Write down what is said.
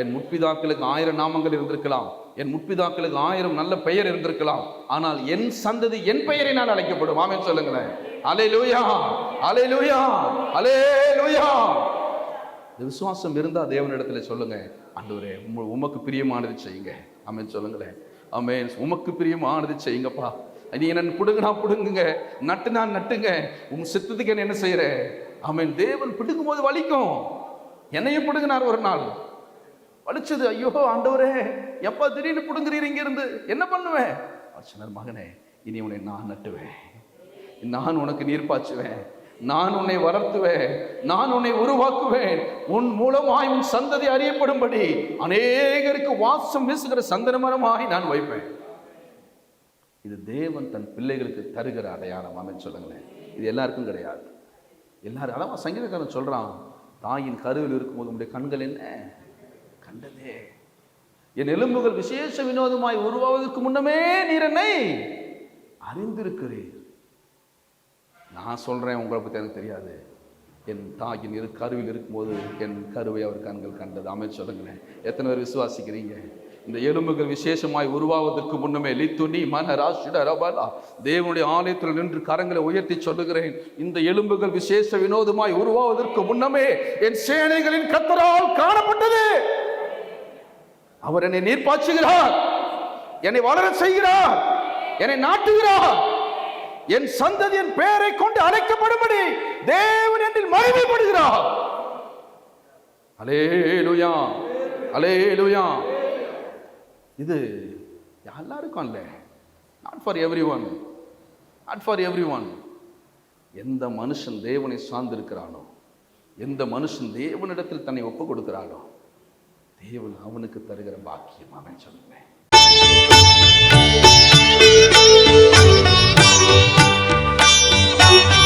என் முற்பிதாக்களுக்கு ஆயிரம் நாமங்கள் இருந்திருக்கலாம். என் முற்பிதாக்களுக்கு ஆயிரம் நல்ல பெயர் இருந்திருக்கலாம். ஆனால் என் சந்ததி என் பெயரை நான் அழைக்கப்படும். ஆமென் சொல்லுங்களேன். அலே லூயா அலே லூயா அலே லூயா விசுவாசம் இருந்தால் தேவனிடத்துல சொல்லுங்க. அன்றுவரே உம்ம- உமக்கு பிரியமானது செய்யுங்க. ஆமென் சொல்லுங்களேன். ஆமென். உமக்கு பிரியமானது செய்யுங்கப்பா. நீ என்ன பிடுங்கினா பிடுங்குங்க. நட்டுனா நட்டுங்க. உன் சித்தத்துக்கு என்ன என்ன செய்யற? ஆமேன். தேவன் பிடுங்கும் போது வலிக்கும். என்னையும் பிடுங்கினார் ஒரு நாள். வலிச்சது ஐயோ ஆண்டவரே எப்ப திடீர்னு பிடுங்குறீர் இங்க இருந்து என்ன பண்ணுவேன்? அர்ச்சனர் சொன்னார் மகனே இனி உன்னை நான் நட்டுவேன். நான் உனக்கு நீர் பாய்ச்சுவேன். நான் உன்னை வளர்த்துவேன். நான் உன்னை உருவாக்குவேன். உன் மூலமாய் உன் சந்ததி அறியப்படும்படி அநேகருக்கு வாசம் வீசுகிற சந்தன மரமாய் நான் வைப்பேன். இது தேவன் தன் பிள்ளைகளுக்கு தருகிற அடையாளம். அமைச்சு சொல்லுங்களேன். இது எல்லாருக்கும் கிடையாது. எல்லாரும் அதான் சங்கீதக்காரன் சொல்கிறான் தாயின் கருவில் இருக்கும்போது உங்களுடைய கண்கள் என்ன? கண்டதே. என் எலும்புகள் விசேஷ வினோதமாய் உருவாவதற்கு முன்னமே நீர் என்னை அறிந்திருக்கிறீர். நான் சொல்கிறேன் உங்களை பற்றி எனக்கு தெரியாது. என் தாயின் இரு கருவில் இருக்கும்போது என் கருவை அவர் கண்கள் கண்டது. அமைச்சு சொல்லுங்களேன். எத்தனை பேர் விசுவாசிக்கிறீங்க? இந்த எலும்புகள் விசேஷமாய் உருவாவதற்கு முன்னமே லித்துனி மன ராஷிட ரபாலா. தேவனுடைய ஆலயத்தில் நின்று கரங்களை உயர்த்தி சொல்லுகிறேன். இந்த எலும்புகள் விசேஷ வினோதமாய் உருவாவதற்கு முன்னமே என் சேனைகளின் கத்தரால் காணப்பட்டது. அவர் என்னை நீர்ப்பாய்ச்சுகிறார். என்னை வளர செய்கிறார். என்னை நாட்டுகிறார். என் சந்ததியின் பெயரை கொண்டு அழைக்கப்படும்படி தேவன் என்று மகிமைப்படுகிறார். அலேலுயா அலேலுயா இது எல்லாருக்கும் அல்ல. Not for every one not for every one எந்த மனுஷன் தேவனை சார்ந்திருக்கிறானோ எந்த மனுஷன் தேவனிடத்தில் தன்னை ஒப்பு கொடுக்கிறானோ தேவன் அவனுக்கு தருகிற பாக்கியம் அவன் சொல்லுவேன்